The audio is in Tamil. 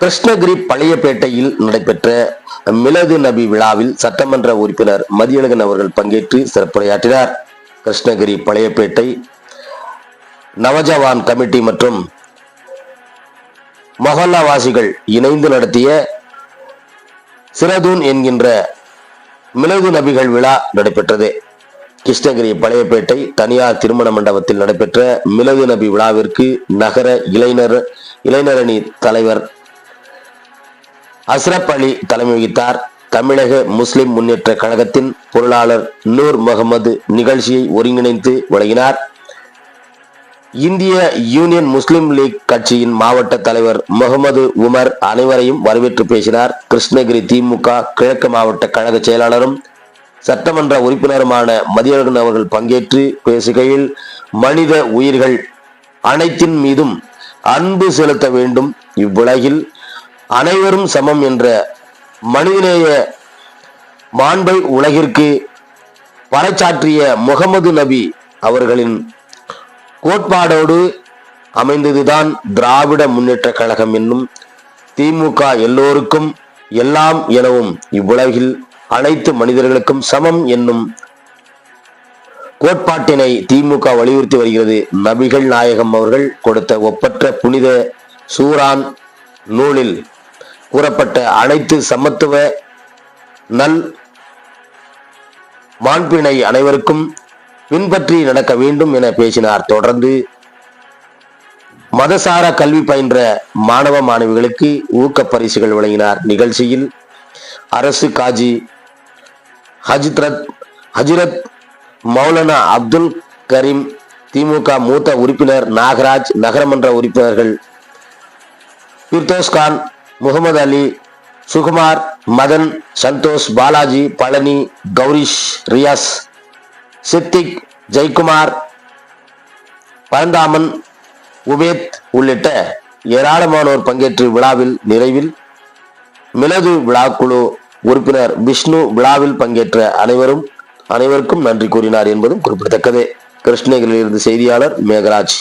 கிருஷ்ணகிரி பழையப்பேட்டையில் நடைபெற்ற மிலது நபி விழாவில் சட்டமன்ற உறுப்பினர் மதியழகன் அவர்கள் பங்கேற்று சிறப்புரையாற்றினார். கிருஷ்ணகிரி பழையப்பேட்டை நவஜவான் கமிட்டி மற்றும் மொஹல்லாவாசிகள் இணைந்து நடத்திய சிறதூன் என்கின்ற மிளகு நபிகள் விழா நடைபெற்றது. கிருஷ்ணகிரி பழையப்பேட்டை தனியார் திருமண மண்டபத்தில் நடைபெற்ற மிளகு நபி விழாவிற்கு நகர இளைஞர் இளைஞரணி தலைவர் அஸ்ரப் அலி தலைமை வகித்தார். தமிழக முஸ்லிம் முன்னேற்ற கழகத்தின் பொருளாளர் நூர் முகமது நிகழ்ச்சியை ஒருங்கிணைத்து வழங்கினார். இந்திய யூனியன் முஸ்லிம் லீக் கட்சியின் மாவட்ட தலைவர் முகமது உமர் அனைவரையும் வரவேற்று பேசினார். கிருஷ்ணகிரி திமுக கிழக்கு மாவட்ட கழக செயலாளரும் சட்டமன்ற உறுப்பினருமான மதியழகன் அவர்கள் பங்கேற்று பேசுகையில் மனித உயிர்கள் அனைத்தின் மீதும் அன்பு செலுத்த வேண்டும். இவ்வுலகில் அனைவரும் சமம் என்ற மனிதநேய மாண்பை உலகிற்கு பறைச்சாற்றிய முகமது நபி அவர்களின் கோட்பாடோடு அமைந்ததுதான் திராவிட முன்னேற்ற கழகம் என்னும் திமுக எல்லோருக்கும் எல்லாம் எனவும் இவ்வுலகில் அனைத்து மனிதர்களுக்கும் சமம் என்னும் கோட்பாட்டினை திமுக வலியுறுத்தி வருகிறது. நபிகள் நாயகம் அவர்கள் கொடுத்த ஒப்பற்ற புனித சூரான் நூலில் கூறப்பட்ட அனைத்து சமத்துவ நல் மாண்பினை அனைவருக்கும் பின்பற்றி நடக்க வேண்டும் என பேசினார். தொடர்ந்து மதசார கல்வி பயின்ற மாணவ மாணவிகளுக்கு ஊக்க பரிசுகள் வழங்கினார். நிகழ்ச்சியில் அரசு காஜி ஹஜ்ரத் ஹஜ்ரத் மௌலானா அப்துல் கரீம் திமுக மூத்த உறுப்பினர் நாகராஜ் நகரமன்ற உறுப்பினர்கள் பிர்தோஸ்கான் முகமது அலி சுகுமார் மதன் சந்தோஷ் பாலாஜி பழனி கௌரிஷ் ரியாஸ் சித்திக் ஜெய்குமார் பரந்தாமன் உபேத் உள்ளிட்ட ஏராளமானோர் பங்கேற்று விழாவில் நிறைவில் மிளகு விழாக்குழு உறுப்பினர் விஷ்ணு விழாவில் பங்கேற்ற அனைவரும் அனைவருக்கும் நன்றி கூறினார் என்பதும் குறிப்பிடத்தக்கது. கிருஷ்ணகிரியிலிருந்து செய்தியாளர் மேகராஜ்.